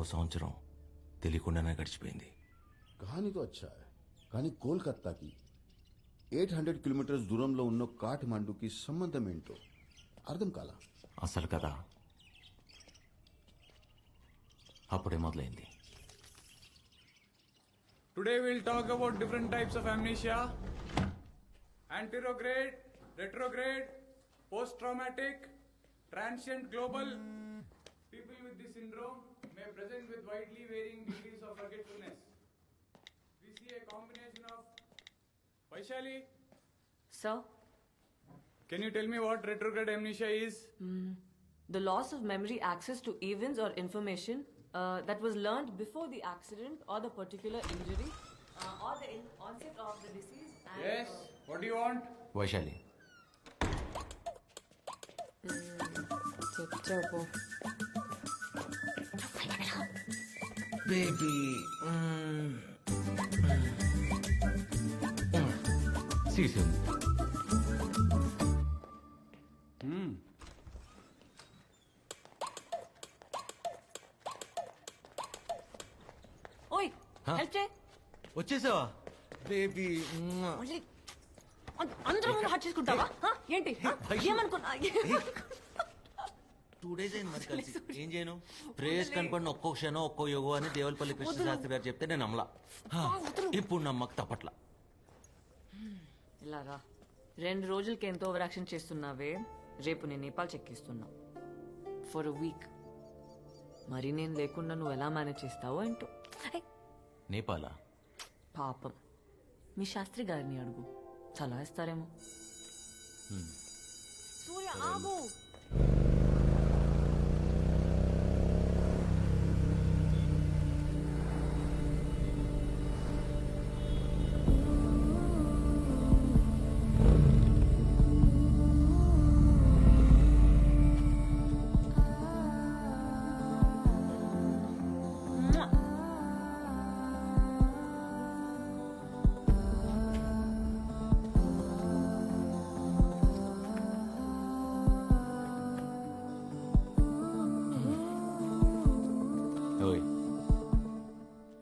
ఆరో సంవత్సరం తెలియకుండానే గడిచిపోయింది. కానీతో వచ్చా కానీ కోల్కత్తాకి ఎయిట్ హండ్రెడ్ కిలోమీటర్స్ దూరంలో ఉన్న కాఠ్మండుకి సంబంధం ఏంటో అర్థం కాల? అసలు కదా అప్పుడే మొదలైంది. Today will talk about different types of amnesia anterograde retrograde post traumatic transient global present with widely varying degrees of forgetfulness. We see a combination of Vaishali. Sir? Can you tell me what retrograde amnesia is? Mm. The loss of memory access to events or information uh, that was learned before the accident or the particular injury uh, or the in onset of the disease. yes, uh, what do you want? Vaishali. Mm. Baby CC ఓయ్ Huh? Help చేయి వచ్చేసావా baby మళ్ళీ అం- అందరూ ముందు hot చేసుకుంటావా Huh? ఏంటి? వైషు. ఏమనుకున్నా two days అయింది మరి కలిసి. ఏం చేయను? ప్రేయస్ కనపడిన ఒక్కో క్షణం ఒక్కో యోగో అని దేవులపల్లి కృష్ణ శాస్త్రి గారు చెప్తే నేను నమ్మలా. హా, ఇప్పుడు నమ్మక తప్పట్ల. ఇలాగా రెండు రోజులకి ఎంతో ఓవర్ యాక్షన్ చేస్తున్నావే. రేపు నేను నేపాల్ చెక్కిస్తున్నా ఫర్ అ వీక్ మరి నేను లేకుండా నువ్వు ఎలా మేనేజ్ చేస్తావో ఏంటో. హే, నేపాలా? పాపం. మీ శాస్త్రి గారిని అడుగు. సలహా ఇస్తారేమో సూర్య ఆగు.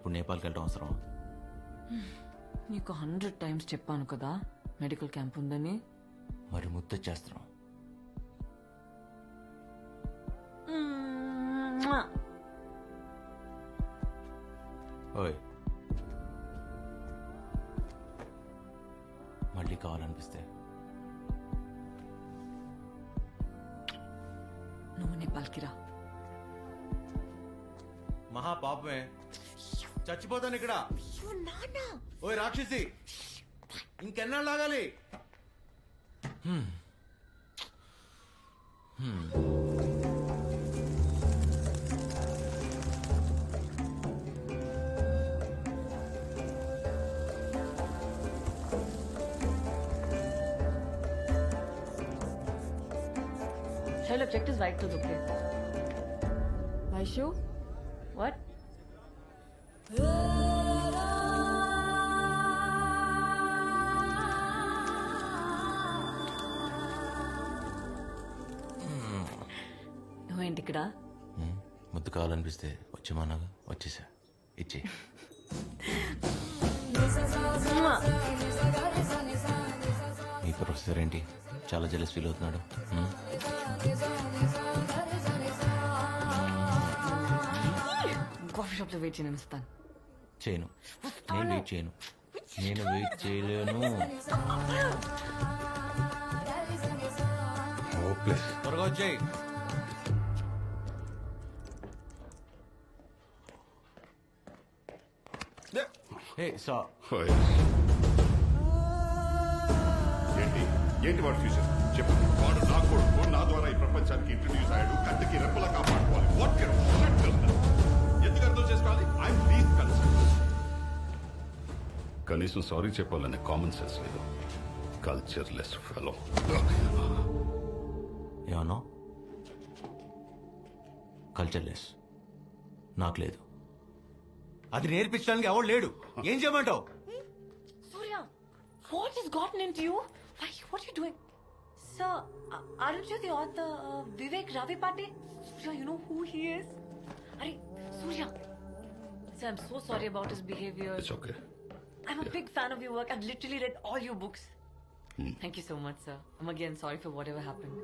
ఇప్పుడు నేపాల్కి వెళ్ళడం అవసరం? నీకు హండ్రెడ్ టైమ్స్ చెప్పాను కదా మెడికల్ క్యాంప్ ఉందని. మరి ముద్దొచ్చేస్తున్నాం ఓయ్. మళ్ళీ కావాలనిపిస్తే. నువ్వు నేపాల్కి రా. మహా పాపమే. చచ్చిపోతాను ఇక్కడ ఓయ్ రాక్షసి ఇంకెన్నాళ్ళు లాగాలి Shall object is right to okay. Vaishu? నువ్వేంటి ఇక్కడ ముద్దు కావాలనిపిస్తే వచ్చేమన్నాగా వచ్చేసా. ఇచ్చే. మీ ప్రొఫెసర్ ఏంటి? చాలా జలస్ ఫీల్ అవుతున్నాడు? కాఫీ షాప్లో వెయిట్ చేయను ఇస్తాను చేయను. నేను వెయిట్ చేయను. నేను వెయిట్ చేయలేను. త్వరగా వచ్చేయి. సా. హాయ్. ఏంటి? ఏంటి వాడు ఫ్యూచర్ చెప్పు. వాడు నా కొడుకు. నా ద్వారా ఈ ప్రపంచానికి ఇంట్రడ్యూస్ అయ్యాడు. కంటికి రెప్పలా కాపాడుకోవాలి. వాట్ కెన్ ఎందుకు అర్థం చేసుకోవాలి? ఐఎమ్ ప్లీజ్ కన్సర్న్ కనీసం సారీ చెప్పాలనే కామన్ సెన్స్ లేదు. కల్చర్ లెస్ ఫెలో ఏమన్నా? కల్చర్లెస్ నాకు లేదు. అది నేర్పించడానికి ఎవడు లేడు ఏం చేయమంటావు Surya, what has gotten into you? Why, what are you doing? Sir, uh, aren't you the author uh, Vivek Ravi Pate? Surya, you know who he is? Are Surya. Sir, I'm so sorry about his behavior. It's okay I'm a big fan of your work. I've literally read all your books. Thank you so much, sir. I'm again sorry for whatever happened.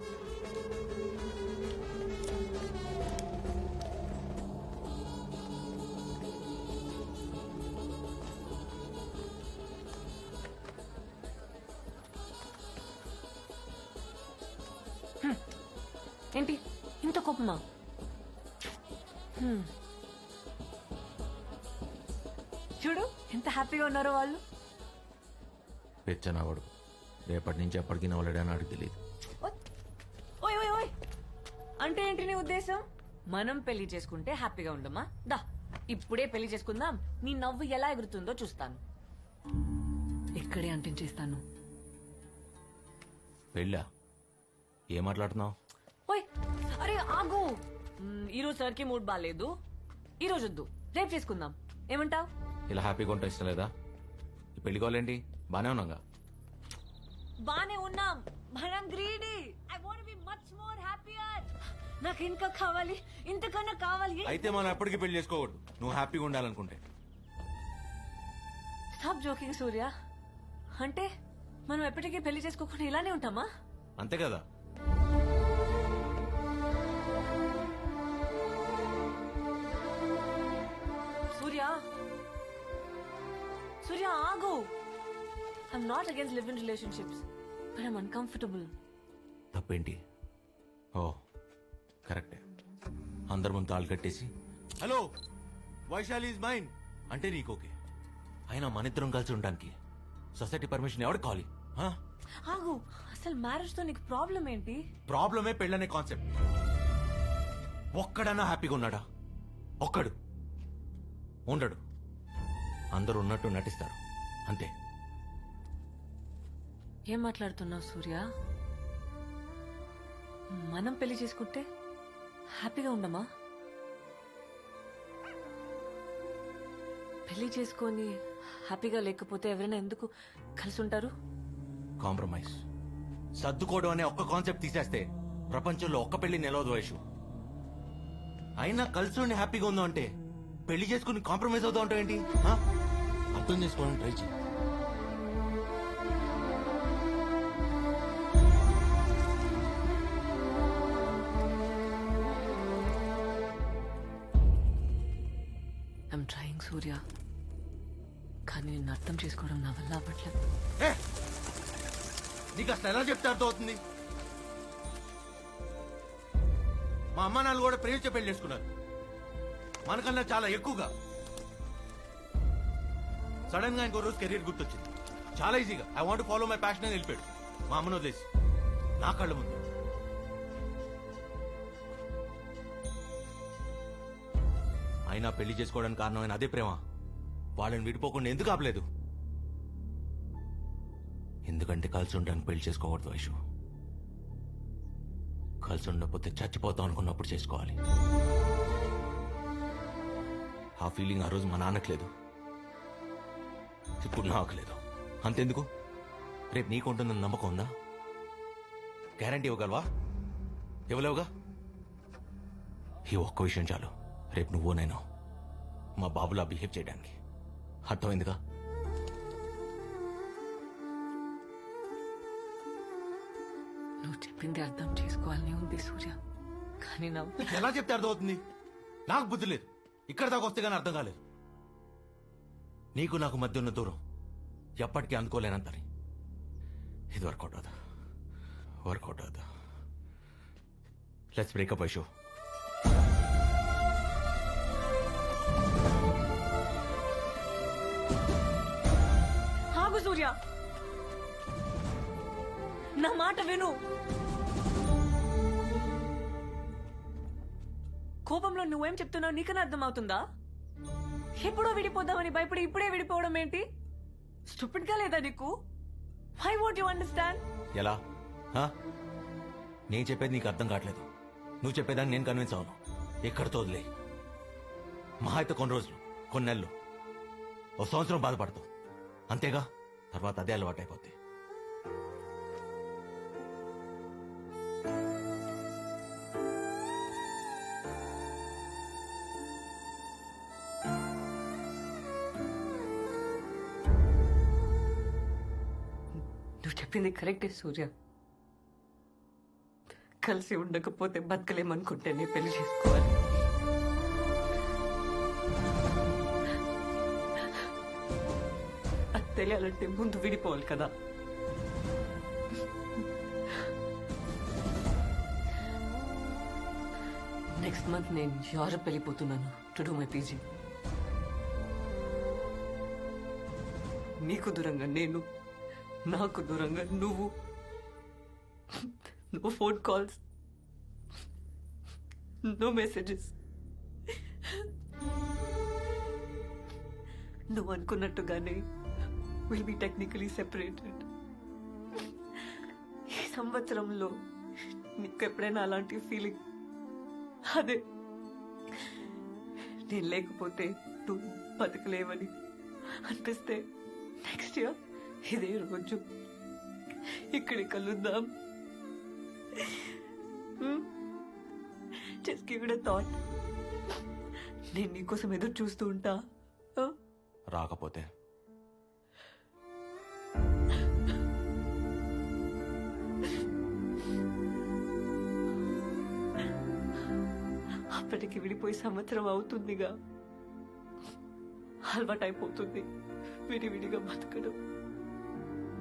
కోపమా Hmm. చూడు ఎంత హ్యాపీగా ఉన్నారో వాళ్ళు. పెచ్చనవాడు రేపటి నుంచి ఎప్పటికీ నవ్వలేడని అడిగి తెలియదు ఓయ్ ఓయ్ ఓయ్. అంటే ఏంటి నీ ఉద్దేశం? మనం పెళ్ళి చేసుకుంటే హ్యాపీగా ఉండమా దా ఇప్పుడే పెళ్ళి చేసుకుందాం. నీ నవ్వు ఎలా ఎగురుతుందో చూస్తాను. ఇక్కడే అంటించేస్తాను. పెళ్ళా? ఏం మాట్లాడుతున్నావు? ఆగు. ఈరోజు సార్కి మూడ్ బాగాలేదు ఈ రోజు వద్దు. రేపు చేసుకుందాం. ఏమంటావ్? ఇలా హ్యాపీగా ఉంటా ఇష్టం లేదా? ఈ పెళ్ళి కావాలేంటి? బానే ఉన్నాగా బానే ఉన్నాం. మనం greedy. I want be much more happier నాకు ఇంకా కావాలి. ఇంతకన్నా కావాలి. అయితే మనం ఎప్పటికీ పెళ్ళి చేసుకోకూడదు. నువ్వు హ్యాపీగా ఉండాలనుకుంటే. Stop joking Surya. అంటే మనం ఎప్పటికీ పెళ్ళి చేసుకోకుండా ఇలానే ఉంటామా? అంతే కదా. సూర్య ఆగు. I'm not against live in relationships but I'm uncomfortable తప్పేంటి? ఓ కరెక్టే. అందరి ముందు తాళ్ళు కట్టేసి హలో వైశాలి ఇస్ మైన్. అంటే నీకు ఓకే. అయినా మన ఇద్దరం కలిసి ఉండడానికి సొసైటీ పర్మిషన్ ఎవరికి కావాలి? ఆగు అసలు మ్యారేజ్తో నీకు ప్రాబ్లం ఏంటి? ప్రాబ్లమే పెళ్ళనే కాన్సెప్ట్. ఒక్కడన్నా హ్యాపీగా ఉన్నాడా? ఒక్కడు. ఉండడు. అందరూ ఉన్నట్టు నటిస్తారు. అంతే. ఏం మాట్లాడుతున్నావు సూర్య? మనం పెళ్ళి చేసుకుంటే హ్యాపీగా ఉండమా? పెళ్ళి చేసుకొని హ్యాపీగా లేకపోతే ఎవరైనా ఎందుకు కలిసి ఉంటారు కాంప్రమైజ్. సర్దుకోవడం అనే ఒక్క కాన్సెప్ట్ తీసేస్తే ప్రపంచంలో ఒక్క పెళ్ళి నిలవదు వయసు. అయినా కలిసి ఉండి హ్యాపీగా ఉందో అంటే పెళ్ళి చేసుకుని కాంప్రమైజ్ అవుతా ఉంటావు ఏంటి? అర్థం చేసుకోవడానికి ట్రై చేయి. ఐమ్ ట్రయింగ్ సూర్య కానీ నిన్ను అర్థం చేసుకోవడం నా వల్ల అవ్వట్లేదు! నీకు అసలు ఎలా చెప్తే అర్థం అవుతుంది మా అమ్మ నాన్న కూడా ప్రేమించే పెళ్ళి చేసుకున్నారు. మనకన్నా చాలా ఎక్కువగా. సడన్గా ఇంకో రోజు కెరీర్ గుర్తొచ్చింది. చాలా ఈజీగా I want follow my passion అని వెళ్ళిపోయాడు. మా అమ్మను వదిలేసి. నా కళ్ళ ముందు. అయినా పెళ్ళి చేసుకోవడానికి కారణమైన అదే ప్రేమ వాళ్ళని విడిపోకుండా ఎందుకు ఆపలేదు? ఎందుకంటే కలిసి ఉండడానికి పెళ్ళి చేసుకోకూడదు వైషు. కలిసి ఉండకపోతే చచ్చిపోతాం అనుకున్నప్పుడు చేసుకోవాలి. ఆ ఫీలింగ్ ఆ రోజు మా నాన్నకు లేదు. ఇప్పుడు నాకు లేదు. అంతెందుకు? రేపు నీకు ఉంటుందని నమ్మకం ఉందా? గ్యారంటీ ఇవ్వగలవా? ఇవ్వలేవుగా? ఈ ఒక్క విషయం చాలు. రేపు నువ్వు నేను మా బాబులా బిహేవ్ చేయడానికి. అర్థమైందిగా? నువ్వు చెప్పింది అర్థం చేసుకోవాలని ఉంది సూర్య. కానీ నా ఎలా చెప్తే అర్థమవుతుంది? నాకు బుద్ధి లేదు. ఇక్కడ దాకా వస్తే కానీ అర్థం కాలేదు. నీకు నాకు మధ్య ఉన్న దూరం ఎప్పటికీ అందుకోలేనంతని ఇది వర్కౌట్ అవుదా work out అవుదా let's break up I show ఆగు సూర్య. నా మాట విను. కోపంలో నువ్వేం చెప్తున్నావు నీకన్నా అర్థమవుతుందా? ఎప్పుడో విడిపోదామని భయపడి ఇప్పుడే విడిపోవడం ఏంటి? స్టూపిడ్గా లేదా నీకు? వై వోంట్ యు అండర్స్టాండ్ ఎలా? హా? నేను చెప్పేది నీకు అర్థం కావట్లేదు. నువ్వు చెప్పేదాన్ని నేను కన్విన్స్ అవును. ఎక్కడితో వదిలే. మహా అయితే కొన్ని రోజులు కొన్ని నెలలు ఓ సంవత్సరం బాధపడతావు. అంతేగా? తర్వాత అదే అలవాటు అయిపోద్ది చెప్పింది కరెక్టే సూర్య. కలిసి ఉండకపోతే బతకలేమనుకుంటేనే పెళ్ళి చేసుకోవాలి. అది తెలియాలంటే ముందు విడిపోవాలి కదా. నెక్స్ట్ మంత్ నేను యూరప్ వెళ్ళిపోతున్నాను. To do my PG. నీకు దూరంగా నేను నాకు దూరంగా నువ్వు. No phone calls no messages నువ్వు అనుకున్నట్టుగానే విల్ బి టెక్నికలీ సెపరేటెడ్ ఈ సంవత్సరంలో నీకు ఎప్పుడైనా అలాంటి ఫీలింగ్ అదే. నేను లేకపోతే నువ్వు బతకలేవని అనిపిస్తే నెక్స్ట్ ఇయర్ ఇదే రోజు ఇక్కడ కలుద్దాం. Just give it thought. నేను నీకోసం ఎదురు చూస్తూ ఉంటా? రాకపోతే? అప్పటికి విడిపోయి సంవత్సరం అవుతుందిగా. అలవాటైపోతుంది. విడివిడిగా బతకడం.